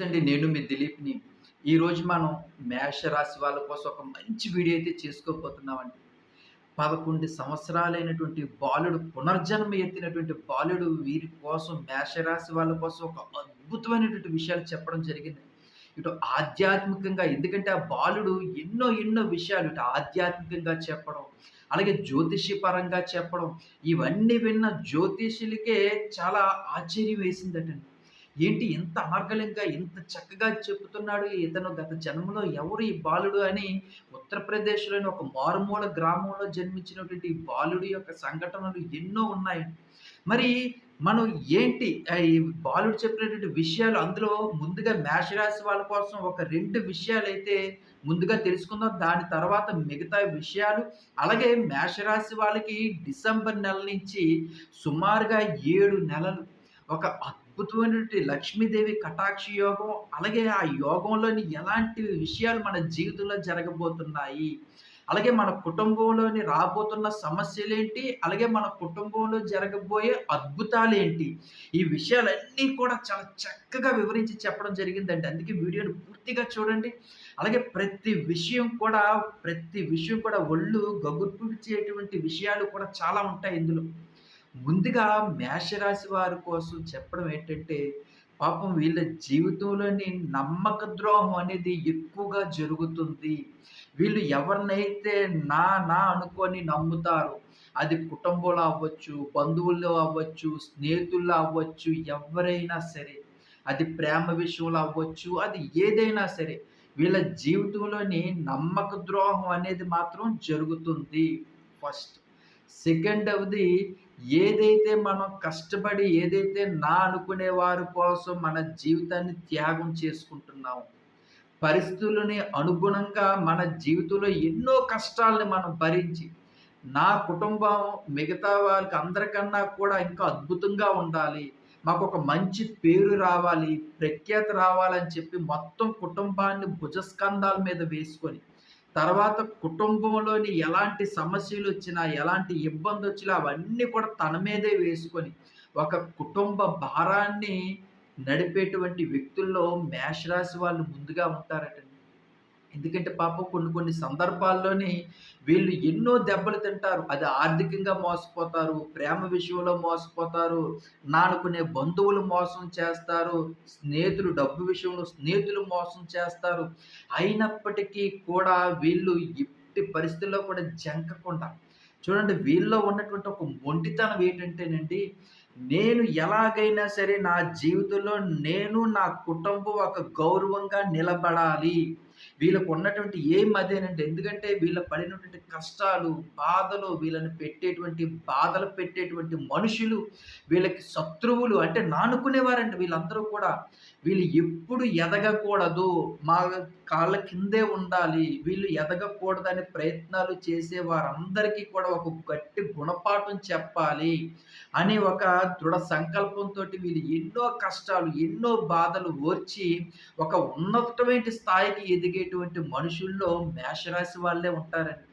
నమస్తే అండి నేను మీ దిలీప్ని ఈరోజు మనం మేషరాశి వాళ్ళ కోసం ఒక మంచి వీడియో అయితే చేసుకోబోతున్నామండి. పదకొండు సంవత్సరాలైనటువంటి బాలుడు పునర్జన్మ ఎత్తినటువంటి బాలుడు వీరి కోసం మేషరాశి వాళ్ళ కోసం ఒక అద్భుతమైనటువంటి విషయాలు చెప్పడం జరిగింది. ఇటు ఆధ్యాత్మికంగా ఎందుకంటే ఆ బాలుడు ఎన్నో ఎన్నో విషయాలు ఇటు ఆధ్యాత్మికంగా చెప్పడం అలాగే జ్యోతిషి పరంగా చెప్పడం ఇవన్నీ విన్న జ్యోతిషులకే చాలా ఆశ్చర్యం వేసిందటండి. ఏంటి ఇంత అనర్గళంగా ఇంత చక్కగా చెప్తున్నాడు ఇతను గత జన్మలో ఎవరు ఈ బాలుడు అని ఉత్తరప్రదేశ్లోని ఒక మారుమూల గ్రామంలో జన్మించినటువంటి బాలుడి యొక్క సంఘటనలు ఎన్నో ఉన్నాయి. మరి మనం ఏంటి ఈ బాలుడు చెప్పినటువంటి విషయాలు అందులో ముందుగా మేషరాశి వాళ్ళ కోసం ఒక రెండు విషయాలు అయితే ముందుగా తెలుసుకుందాం. దాని తర్వాత మిగతా విషయాలు. అలాగే మేషరాశి వాళ్ళకి డిసెంబర్ నెల నుంచి సుమారుగా ఏడు నెలలు. ఒక అద్భుతమైనటువంటి లక్ష్మీదేవి కటాక్ష యోగం అలాగే ఆ యోగంలోని ఎలాంటి విషయాలు మన జీవితంలో జరగబోతున్నాయి? అలాగే మన కుటుంబంలోని రాబోతున్న సమస్యలు ఏంటి అలాగే మన కుటుంబంలో జరగబోయే అద్భుతాలు ఏంటి ఈ విషయాలన్నీ కూడా చాలా చక్కగా వివరించి చెప్పడం జరిగిందండి. అందుకే వీడియోని పూర్తిగా చూడండి. అలాగే ప్రతి విషయం కూడా ప్రతి విషయం కూడా ఒళ్ళు గగుర్పుచేటువంటి విషయాలు కూడా చాలా ఉంటాయి ఇందులో. ముందుగా మేషరాశి వారి కోసం చెప్పడం ఏంటంటే పాపం వీళ్ళ జీవితంలోని నమ్మక ద్రోహం అనేది ఎక్కువగా జరుగుతుంది. వీళ్ళు ఎవరినైతే నా నా అనుకొని నమ్ముతారు అది కుటుంబంలో అవ్వచ్చు బంధువుల్లో అవ్వచ్చు స్నేహితుల్లో అవ్వచ్చు ఎవరైనా సరే అది ప్రేమ విషయంలో అవ్వచ్చు అది ఏదైనా సరే వీళ్ళ జీవితంలోని నమ్మక ద్రోహం అనేది మాత్రం జరుగుతుంది. ఫస్ట్. సెకండ్ అవది ఏదైతే మనం కష్టపడి ఏదైతే నా అనుకునే వారి కోసం మన జీవితాన్ని త్యాగం చేసుకుంటున్నాము పరిస్థితులని అనుగుణంగా మన జీవితంలో ఎన్నో కష్టాలని మనం భరించి నా కుటుంబం మిగతా వాళ్ళకి అందరికన్నా కూడా ఇంకా అద్భుతంగా ఉండాలి మాకు ఒక మంచి పేరు రావాలి ప్రఖ్యాత రావాలని చెప్పి మొత్తం కుటుంబాన్ని భుజస్కంధాల మీద వేసుకొని తర్వాత కుటుంబంలోని ఎలాంటి సమస్యలు వచ్చినా ఎలాంటి ఇబ్బంది వచ్చినా అవన్నీ కూడా తన మీదే వేసుకొని ఒక కుటుంబ భారాన్ని నడిపేటువంటి వ్యక్తుల్లో మేషరాశి వాళ్ళు ముందుగా ఉంటారటండి. ఎందుకంటే పాపం కొన్ని కొన్ని సందర్భాల్లోని వీళ్ళు ఎన్నో దెబ్బలు తింటారు. అది ఆర్థికంగా మోసపోతారు ప్రేమ విషయంలో మోసపోతారు నానుకునే బంధువులు మోసం చేస్తారు స్నేహితులు డబ్బు విషయంలో స్నేహితులు మోసం చేస్తారు. అయినప్పటికీ కూడా వీళ్ళు ఎట్టి పరిస్థితుల్లో కూడా జంకకుండా చూడండి వీళ్ళలో ఉన్నటువంటి ఒక మొండితనం ఏంటంటేనండి నేను ఎలాగైనా సరే నా జీవితంలో నేను నా కుటుంబం ఒక గౌరవంగా నిలబడాలి. వీళ్ళకు ఉన్నటువంటి ఏం అదేనండి? ఎందుకంటే వీళ్ళ పడినటువంటి కష్టాలు బాధలు వీళ్ళని పెట్టేటువంటి బాధలు పెట్టేటువంటి మనుషులు వీళ్ళకి శత్రువులు అంటే నానుకునేవారండి వీళ్ళందరూ కూడా. వీళ్ళు ఎప్పుడు ఎదగకూడదు. మా కాళ్ళ కిందే ఉండాలి. వీళ్ళు ఎదగకూడదని ప్రయత్నాలు చేసే వారందరికీ కూడా ఒక గట్టి గుణపాఠం చెప్పాలి అని ఒక దృఢ సంకల్పంతో వీళ్ళు ఎన్నో కష్టాలు ఎన్నో బాధలు ఓర్చి ఒక ఉన్నతమైన స్థాయికి ఉండేటువంటి మనుషుల్లో మేషరాశి వాళ్ళే ఉంటారండి.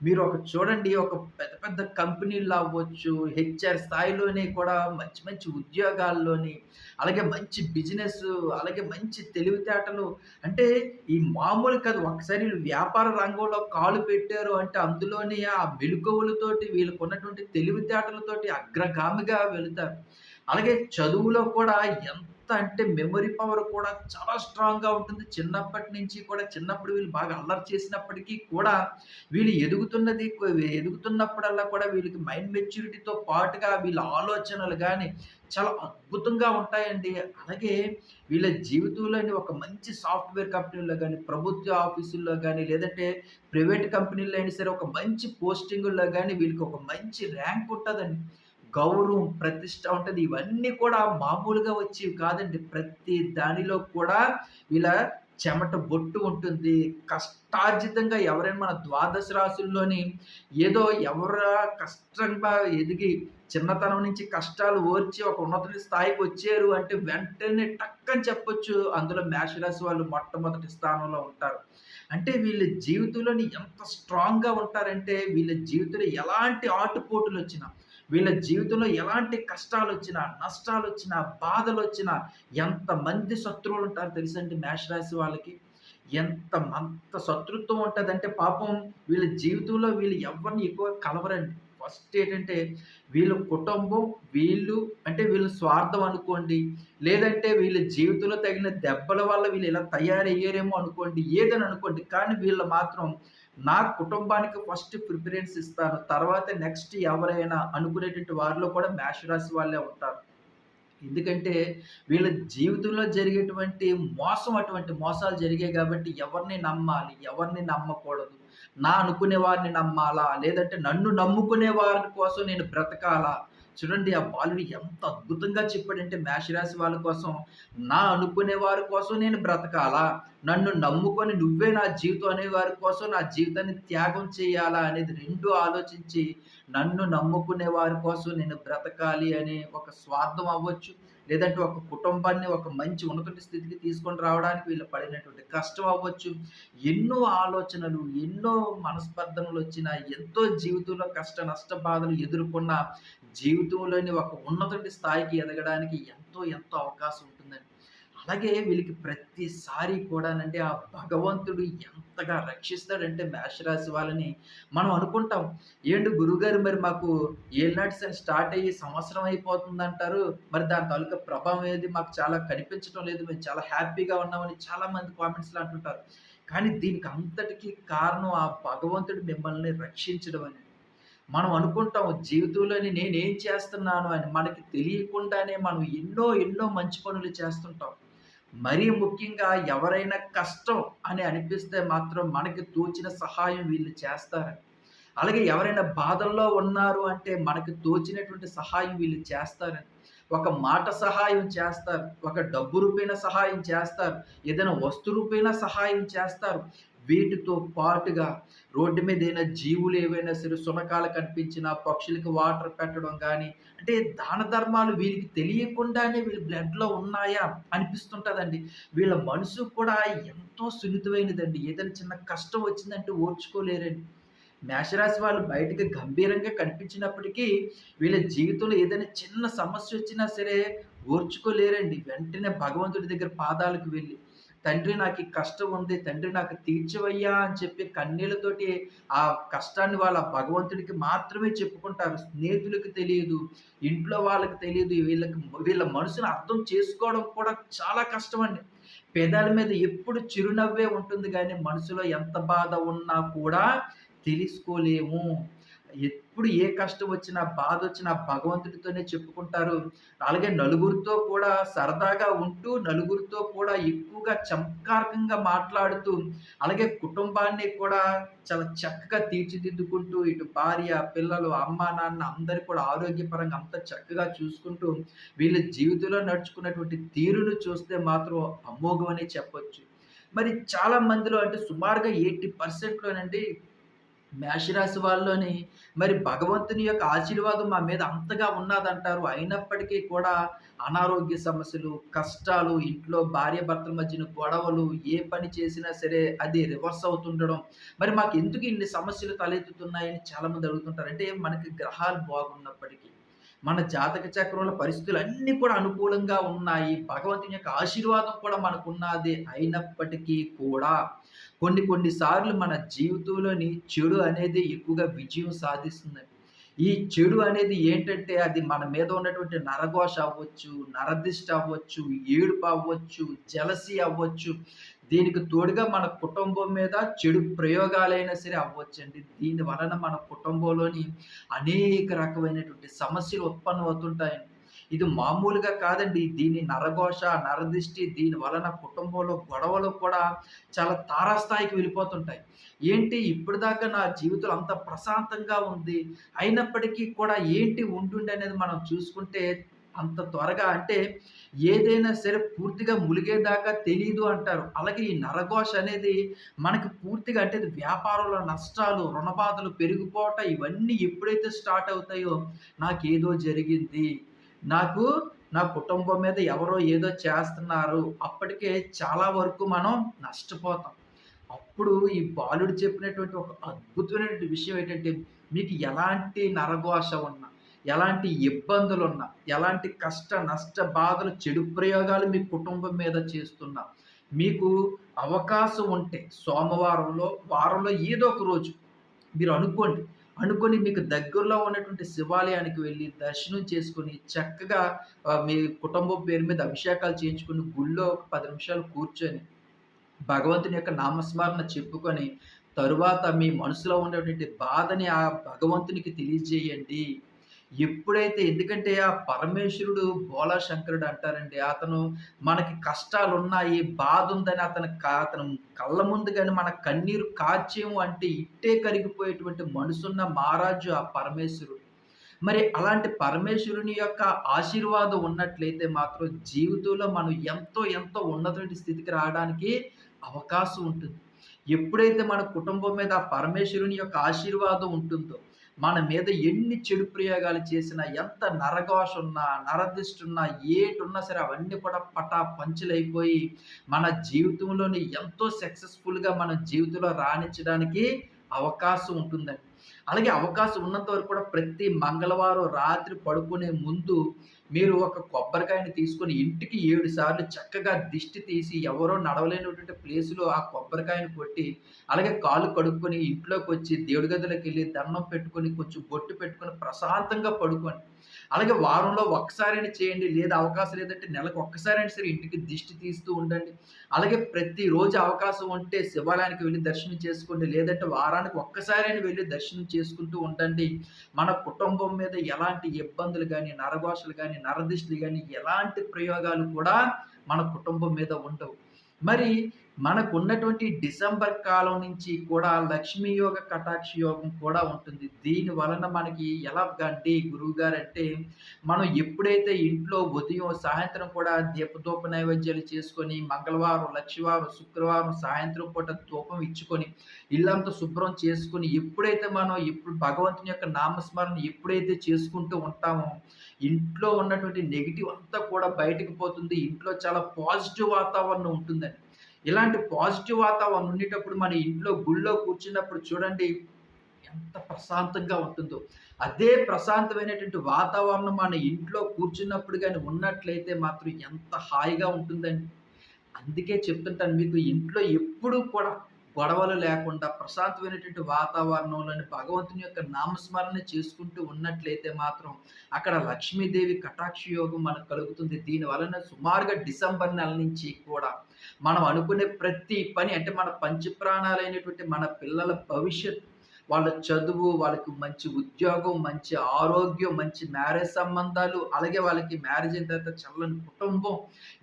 మీరు ఒక చూడండి ఒక పెద్ద పెద్ద కంపెనీల్లో అవ్వచ్చు హెచ్ఆర్ స్థాయిలోనే కూడా మంచి మంచి ఉద్యోగాల్లోని అలాగే మంచి బిజినెస్ అలాగే మంచి తెలివితేటలు. అంటే ఈ మామూలు కాదు ఒకసారి వ్యాపార రంగంలో కాలు పెట్టారు అంటే అందులోనే ఆ మెలకువలతోటి వీళ్ళకు ఉన్నటువంటి తెలివితేటలతోటి అగ్రగామిగా వెళుతారు. అలాగే చదువులో కూడా ఎంత అంటే మెమరీ పవర్ కూడా చాలా స్ట్రాంగ్గా ఉంటుంది. చిన్నప్పటి నుంచి కూడా చిన్నప్పుడు వీళ్ళు బాగా అల్లరి చేసినప్పటికీ కూడా వీళ్ళు ఎదుగుతున్నది ఎదుగుతున్నప్పుడల్లా కూడా వీళ్ళకి మైండ్ మెచ్యూరిటీతో పాటుగా వీళ్ళ ఆలోచనలు కానీ చాలా అద్భుతంగా ఉంటాయండి. అలాగే వీళ్ళ జీవితంలోని ఒక మంచి సాఫ్ట్వేర్ కంపెనీల్లో కానీ ప్రభుత్వ ఆఫీసుల్లో కానీ లేదంటే ప్రైవేట్ కంపెనీల్లో అయినా సరే ఒక మంచి పోస్టింగుల్లో కానీ వీళ్ళకి ఒక మంచి ర్యాంక్ ఉంటుందండి. గౌరవం ప్రతిష్ట ఉంటుంది. ఇవన్నీ కూడా మామూలుగా వచ్చేవి కాదండి. ప్రతి దానిలో కూడా వీళ్ళ చెమట బొట్టు ఉంటుంది. కష్టార్జితంగా ఎవరైనా మన ద్వాదశ రాశుల్లోని ఏదో ఎవరా కష్టంగా ఎదిగి చిన్నతనం నుంచి కష్టాలు ఓర్చి ఒక ఉన్నత స్థాయికి వచ్చారు అంటే వెంటనే టక్కని చెప్పొచ్చు. అందులో మేషరాశి వాళ్ళు మొట్టమొదటి స్థానంలో ఉంటారు. అంటే వీళ్ళ జీవితంలోని ఎంత స్ట్రాంగ్గా ఉంటారంటే వీళ్ళ జీవితంలో ఎలాంటి ఆటుపోటులు వచ్చినా వీళ్ళ జీవితంలో ఎలాంటి కష్టాలు వచ్చినా నష్టాలు వచ్చినా బాధలు వచ్చినా ఎంతమంది శత్రువులు ఉంటారు తెలుసండి మేషరాశి వాళ్ళకి? ఎంత అంత శత్రుత్వం ఉంటుందంటే పాపం వీళ్ళ జీవితంలో వీళ్ళు ఎవరిని ఎక్కువ కలవరండి. ఫస్ట్ ఏంటంటే వీళ్ళ కుటుంబం వీళ్ళు అంటే వీళ్ళు స్వార్థం అనుకోండి లేదంటే వీళ్ళ జీవితంలో తగిన దెబ్బల వల్ల వీళ్ళు ఇలా తయారయ్యారేమో అనుకోండి ఏదని అనుకోండి కానీ వీళ్ళు మాత్రం నా కుటుంబానికి ఫస్ట్ ప్రిఫరెన్స్ ఇస్తాను. తర్వాత నెక్స్ట్ ఎవరైనా అనుకునేటువంటి వారిలో కూడా మేషరాశి వాళ్ళే ఉంటారు. ఎందుకంటే వీళ్ళ జీవితంలో జరిగేటువంటి మోసం అటువంటి మోసాలు జరిగాయి కాబట్టి ఎవరిని నమ్మాలి ఎవరిని నమ్మకూడదు. నా అనుకునే వారిని నమ్మాలా? లేదంటే నన్ను నమ్ముకునే వారి కోసం నేను బ్రతకాలా? చూడండి ఆ బాలుడు ఎంత అద్భుతంగా చెప్పాడంటే మేషరాశి వాళ్ళ కోసం నా అనుకునే వారి కోసం నేను బ్రతకాలా? నన్ను నమ్ముకొని నువ్వే నా జీవితం అనే వారి కోసం నా జీవితాన్ని త్యాగం చేయాలా? అనేది రెండు ఆలోచించి నన్ను నమ్ముకునే వారి కోసం నేను బ్రతకాలి అనే ఒక స్వార్థం అవ్వచ్చు. లేదంటే ఒక కుటుంబాన్ని ఒక మంచి ఉన్నత స్థితికి తీసుకొని రావడానికి వీళ్ళు పడినటువంటి కష్టం అవ్వచ్చు. ఎన్నో ఆలోచనలు ఎన్నో మనస్పర్ధనలు వచ్చిన ఎంతో జీవితంలో కష్ట నష్ట బాధలు ఎదుర్కొన్న జీవితంలోని ఒక ఉన్నత స్థాయికి ఎదగడానికి ఎంతో ఎంతో అవకాశం ఉంటుందండి. అలాగే వీళ్ళకి ప్రతిసారి కూడానంటే ఆ భగవంతుడు ఎంతగా రక్షిస్తాడంటే మేషరాశి వాళ్ళని మనం అనుకుంటాం. ఏంటి గురుగారు మరి మాకు ఏళ్ళనాటి సని స్టార్ట్ అయ్యి సంవత్సరం అయిపోతుంది అంటారు మరి దాని తాలూకా ప్రభావం ఏది మాకు చాలా కనిపించడం లేదు. మేము చాలా హ్యాపీగా ఉన్నామని చాలా మంది కామెంట్స్లో అంటుంటారు. కానీ దీనికి అంతటికీ కారణం ఆ భగవంతుడు మిమ్మల్ని రక్షించడం అని మనం అనుకుంటాం జీవితంలోని నేనేం చేస్తున్నాను అని మనకి తెలియకుండానే మనం ఎన్నో ఎన్నో మంచి పనులు చేస్తుంటాం. మరీ ముఖ్యంగా ఎవరైనా కష్టం అని అనిపిస్తే మాత్రం మనకి తోచిన సహాయం వీళ్ళు చేస్తారని అలాగే ఎవరైనా బాధల్లో ఉన్నారు అంటే మనకి తోచినటువంటి సహాయం వీళ్ళు చేస్తారని ఒక మాట సహాయం చేస్తారు ఒక డబ్బు రూపేణ సహాయం చేస్తారు ఏదైనా వస్తు రూపేణ సహాయం చేస్తారు. వీటితో పాటుగా రోడ్డు మీద ఏదైనా జీవులు ఏవైనా సరే సునకాలు కనిపించినా పక్షులకి వాటర్ పెట్టడం కానీ అంటే దాన ధర్మాలు వీరికి తెలియకుండానే వీళ్ళ బ్లడ్లో ఉన్నాయా అనిపిస్తుంటుందండి. వీళ్ళ మనసు కూడా ఎంతో సున్నితమైనదండి. ఏదైనా చిన్న కష్టం వచ్చిందంటే ఓర్చుకోలేరండి. మేషరాశి వాళ్ళు బయటకు గంభీరంగా కనిపించినప్పటికీ వీళ్ళ జీవితంలో ఏదైనా చిన్న సమస్య వచ్చినా సరే ఓర్చుకోలేరండి. వెంటనే భగవంతుడి దగ్గర పాదాలకు వెళ్ళి తండ్రి నాకు ఈ కష్టం ఉంది తండ్రి నాకు తీర్చవయ్యా అని చెప్పి కన్నీళ్ళతోటి ఆ కష్టాన్ని వాళ్ళ భగవంతుడికి మాత్రమే చెప్పుకుంటారు. స్నేహితులకు తెలియదు ఇంట్లో వాళ్ళకి తెలియదు వీళ్ళకి వీళ్ళ మనసును అర్థం చేసుకోవడం కూడా చాలా కష్టం అండి పెదాల మీద ఎప్పుడు చిరునవ్వే ఉంటుంది కానీ మనసులో ఎంత బాధ ఉన్నా కూడా తెలుసుకోలేము. ఎప్పుడు ఏ కష్టం వచ్చినా బాధ వచ్చినా భగవంతుడితోనే చెప్పుకుంటారు. అలాగే నలుగురితో కూడా సరదాగా ఉంటూ నలుగురితో కూడా ఎక్కువగా చమత్కారకంగా మాట్లాడుతూ అలాగే కుటుంబాన్ని కూడా చాలా చక్కగా తీర్చిదిద్దుకుంటూ ఇటు భార్య పిల్లలు అమ్మ నాన్న అందరు కూడా ఆరోగ్యపరంగా అంత చక్కగా చూసుకుంటూ వీళ్ళ జీవితంలో నడుచుకున్నటువంటి తీరును చూస్తే మాత్రం అమోఘమని చెప్పొచ్చు. మరి చాలా మందిలో అంటే సుమారుగా ఎయిటీ పర్సెంట్లోనండి మేషరాశి వాళ్ళలోని మరి భగవంతుని యొక్క ఆశీర్వాదం మా మీద అంతగా ఉన్నదంటారు. అయినప్పటికీ కూడా అనారోగ్య సమస్యలు కష్టాలు ఇంట్లో భార్య భర్తల మధ్యన గొడవలు ఏ పని చేసినా సరే అది రివర్స్ అవుతుండడం. మరి మాకు ఎందుకు ఇన్ని సమస్యలు తలెత్తుతున్నాయని చాలామంది అడుగుతుంటారు. అంటే మనకి గ్రహాలు బాగున్నప్పటికీ మన జాతక చక్రంలో పరిస్థితులు అన్నీ కూడా అనుకూలంగా ఉన్నాయి. భగవంతుని యొక్క ఆశీర్వాదం కూడా మనకున్నది అయినప్పటికీ కూడా కొన్ని కొన్ని సార్లు మన జీవితంలోని చెడు అనేది ఎక్కువగా విజయం సాధిస్తుంది ఈ చెడు అనేది ఏంటంటే అది మన మీద ఉన్నటువంటి నరఘోష అవ్వచ్చు నరదిష్ట అవ్వచ్చు ఏడుపు అవ్వచ్చు జలసి అవ్వచ్చు. దీనికి తోడుగా మన కుటుంబం మీద చెడు ప్రయోగాలైనా సరే అవ్వచ్చండి. దీని వలన మన కుటుంబంలోని అనేక రకమైనటువంటి సమస్యలు ఉత్పన్నం అవుతుంటాయండి ఇది మామూలుగా కాదండి. దీని నరఘోష నరదిష్టి దీని వలన కుటుంబంలో గొడవలు కూడా చాలా తారాస్థాయికి వెళ్ళిపోతుంటాయి. ఏంటి? ఇప్పటిదాకా నా జీవితం అంత ప్రశాంతంగా ఉంది. అయినప్పటికీ కూడా ఏంటి ఉంటుండే అనేది మనం చూసుకుంటే అంత త్వరగా అంటే ఏదైనా సరే పూర్తిగా ములిగేదాకా తెలియదు అంటారు. అలాగే ఈ నరఘోష అనేది మనకి పూర్తిగా అంటే వ్యాపారంలో నష్టాలు రుణబాధలు పెరిగిపోవటం ఇవన్నీ ఎప్పుడైతే స్టార్ట్ అవుతాయో నాకేదో జరిగింది. నాకు నా కుటుంబం మీద ఎవరో ఏదో చేస్తున్నారు. అప్పటికే చాలా వరకు మనం నష్టపోతాం. అప్పుడు ఈ బాలుడు చెప్పినటువంటి ఒక అద్భుతమైనటువంటి విషయం ఏంటంటే మీకు ఎలాంటి నరఘోష ఉన్నా ఎలాంటి ఇబ్బందులు ఉన్నా ఎలాంటి కష్ట నష్ట బాధలు చెడు ప్రయోగాలు మీ కుటుంబం మీద చేస్తున్నా మీకు అవకాశం ఉంటే సోమవారంలో వారంలో ఏదో ఒక రోజు మీరు అనుకోండి అనుకొని మీకు దగ్గరలో ఉన్నటువంటి శివాలయానికి వెళ్ళి దర్శనం చేసుకొని చక్కగా మీ కుటుంబం పేరు మీద అభిషేకాలు చేయించుకుని గుళ్ళో ఒక పది నిమిషాలు కూర్చొని భగవంతుని యొక్క నామస్మరణ చెప్పుకొని తరువాత మీ మనసులో ఉన్నటువంటి బాధని ఆ భగవంతునికి తెలియజేయండి. ఎప్పుడైతే ఎందుకంటే ఆ పరమేశ్వరుడు బోలా శంకరుడు అంటారండి అతను మనకి కష్టాలు ఉన్నాయి బాధ ఉందని అతను అతను కళ్ళ ముందు కానీ మన కన్నీరు కాచేము అంటే ఇట్టే కరిగిపోయేటువంటి మనసున్న మహారాజు ఆ పరమేశ్వరుడు. మరి అలాంటి పరమేశ్వరుని యొక్క ఆశీర్వాదం ఉన్నట్లయితే మాత్రం జీవితంలో మనం ఎంతో ఎంతో ఉన్నటువంటి స్థితికి రావడానికి అవకాశం ఉంటుంది. ఎప్పుడైతే మన కుటుంబం మీద ఆ పరమేశ్వరుని యొక్క ఆశీర్వాదం ఉంటుందో మన మీద ఎన్ని చెడు ప్రయోగాలు చేసినా ఎంత నరఘోష ఉన్నా నరదిష్టున్నా ఏటున్నా సరే అవన్నీ కూడా పటా పంచులైపోయి మన జీవితంలోని ఎంతో సక్సెస్ఫుల్గా మన జీవితంలో రాణించడానికి అవకాశం ఉంటుందండి. అలాగే అవకాశం ఉన్నంత వరకు కూడా ప్రతి మంగళవారం రాత్రి పడుకునే ముందు మీరు ఒక కొబ్బరికాయని తీసుకొని ఇంటికి ఏడు సార్లు చక్కగా దిష్టి తీసి ఎవరో నడవలేనటువంటి ప్లేసులో ఆ కొబ్బరికాయని కొట్టి అలాగే కాలు కడుక్కొని ఇంట్లోకి వచ్చి దేవుడి గదిలోకి వెళ్ళి దండం పెట్టుకొని కొంచెం బొట్టు పెట్టుకొని ప్రశాంతంగా పడుకొని అలాగే వారంలో ఒక్కసారైనా చేయండి లేదా అవకాశం లేదంటే నెలకు ఒక్కసారైనా సరే ఇంటికి దిష్టి తీస్తూ ఉండండి. అలాగే ప్రతిరోజు అవకాశం ఉంటే శివాలయానికి వెళ్ళి దర్శనం చేసుకోండి లేదంటే వారానికి ఒక్కసారైనా వెళ్ళి దర్శనం చేసుకుంటూ ఉండండి. మన కుటుంబం మీద ఎలాంటి ఇబ్బందులు కానీ నరభాషలు కానీ నరదిష్టులు కానీ ఎలాంటి ప్రయోగాలు కూడా మన కుటుంబం మీద ఉండవు. మరి మనకు ఉన్నటువంటి డిసెంబర్ కాలం నుంచి కూడా లక్ష్మీ యోగ కటాక్ష యోగం కూడా ఉంటుంది. దీని వలన మనకి ఎలా గండి గురువు గారు అంటే మనం ఎప్పుడైతే ఇంట్లో ఉదయం సాయంత్రం కూడా దీపదూప నైవేద్యాలు చేసుకొని మంగళవారం లక్ష్మీవారం శుక్రవారం సాయంత్రం పూట ధూపం ఇచ్చుకొని ఇల్లంతా శుభ్రం చేసుకొని ఎప్పుడైతే మనం ఇప్పుడు భగవంతుని యొక్క నామస్మరణ ఎప్పుడైతే చేసుకుంటూ ఉంటామో ఇంట్లో ఉన్నటువంటి నెగిటివ్ అంతా కూడా బయటకు పోతుంది. ఇంట్లో చాలా పాజిటివ్ వాతావరణం ఉంటుందండి. ఇలాంటి పాజిటివ్ వాతావరణం ఉండేటప్పుడు మన ఇంట్లో గుళ్ళో కూర్చున్నప్పుడు చూడండి ఎంత ప్రశాంతంగా ఉంటుందో. అదే ప్రశాంతమైనటువంటి వాతావరణం మన ఇంట్లో కూర్చున్నప్పుడు కానీ ఉన్నట్లయితే మాత్రం ఎంత హాయిగా ఉంటుందండి. అందుకే చెప్తుంటాను మీకు ఇంట్లో ఎప్పుడూ కూడా గొడవలు లేకుండా ప్రశాంతమైనటువంటి వాతావరణంలోని భగవంతుని యొక్క నామస్మరణ చేసుకుంటూ ఉన్నట్లయితే మాత్రం అక్కడ లక్ష్మీదేవి కటాక్ష యోగం మనకు కలుగుతుంది. దీని వలన సుమారుగా డిసెంబర్ నెల నుంచి కూడా మనం అనుకునే ప్రతి పని అంటే మన పంచప్రాణాలైనటువంటి మన పిల్లల భవిష్యత్ వాళ్ళ చదువు వాళ్ళకి మంచి ఉద్యోగం మంచి ఆరోగ్యం మంచి మ్యారేజ్ సంబంధాలు అలాగే వాళ్ళకి మ్యారేజ్ అయిన తర్వాత చల్లని కుటుంబం.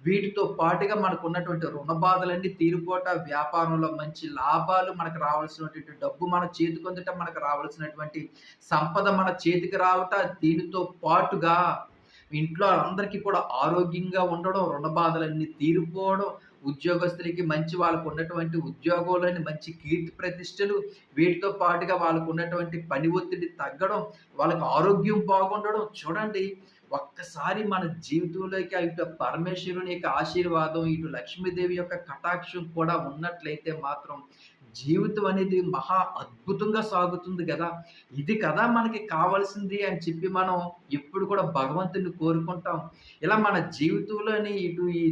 వీటితో పాటుగా మనకు ఉన్నటువంటి రుణ బాధలన్నీ తీరిపోట వ్యాపారంలో మంచి లాభాలు మనకు రావాల్సినటువంటి డబ్బు మన చేతికి అందట మనకు రావాల్సినటువంటి సంపద మన చేతికి రావట. దీనితో పాటుగా ఇంట్లో అందరికీ కూడా ఆరోగ్యంగా ఉండడం రుణ బాధలన్నీ తీరిపోవడం ఉద్యోగస్తులకి మంచి వాళ్ళకు ఉన్నటువంటి ఉద్యోగంలోని మంచి కీర్తి ప్రతిష్టలు వీటితో పాటుగా వాళ్ళకు ఉన్నటువంటి పని ఒత్తిడి తగ్గడం వాళ్ళకు ఆరోగ్యం బాగుండడం చూడండి. ఒక్కసారి మన జీవితంలోకి ఇటు పరమేశ్వరుని యొక్క ఆశీర్వాదం ఇటు లక్ష్మీదేవి యొక్క కటాక్షం కూడా ఉన్నట్లయితే మాత్రం జీవితం అనేది మహా అద్భుతంగా సాగుతుంది కదా. ఇది కదా మనకి కావాల్సింది అని చెప్పి మనం ఎప్పుడు కూడా భగవంతుని కోరుకుంటాం. ఇలా మన జీవితంలోని ఇటు ఈ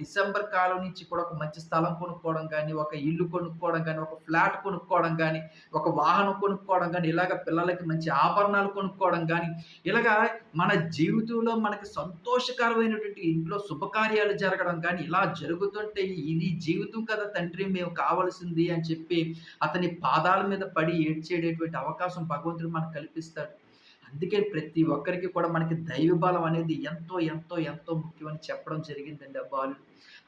డిసెంబర్ కాలం నుంచి కూడా ఒక మంచి స్థలం కొనుక్కోవడం కానీ ఒక ఇల్లు కొనుక్కోవడం కానీ ఒక ఫ్లాట్ కొనుక్కోవడం కానీ ఒక వాహనం కొనుక్కోవడం కానీ ఇలాగ పిల్లలకి మంచి ఆభరణాలు కొనుక్కోవడం కానీ ఇలాగ మన జీవితంలో మనకి సంతోషకరమైనటువంటి ఇంట్లో శుభకార్యాలు జరగడం కానీ ఇలా జరుగుతుంటే ఇది జీవితం కదా తండ్రి మేము కావాల్సింది అని చెప్పి చెప్పి అతని పాదాల మీద పడి ఏడ్చేటటువంటి అవకాశం భగవంతుడు మనకు కల్పిస్తాడు. అందుకే ప్రతి ఒక్కరికి కూడా మనకి దైవ బలం అనేది ఎంతో ఎంతో ఎంతో ముఖ్యమని చెప్పడం జరిగిందండి ఆ బాలు.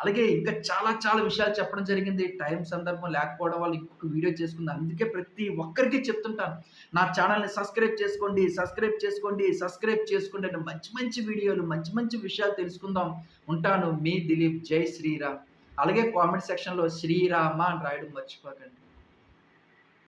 అలాగే ఇంకా చాలా చాలా విషయాలు చెప్పడం జరిగింది. టైం సందర్భం లేకపోవడం వల్ల ఇంకొక వీడియో చేసుకుంది. అందుకే ప్రతి ఒక్కరికి చెప్తుంటాను. నా ఛానల్ని సబ్స్క్రైబ్ చేసుకోండి సబ్స్క్రైబ్ చేసుకోండి సబ్స్క్రైబ్ చేసుకోండి అంటే మంచి మంచి వీడియోలు మంచి మంచి విషయాలు తెలుసుకుందాం. ఉంటాను. మీ దిలీప్. జై శ్రీరామ్. అలాగే కామెంట్ సెక్షన్లో శ్రీరామ అని రాయడం మర్చిపోకండి.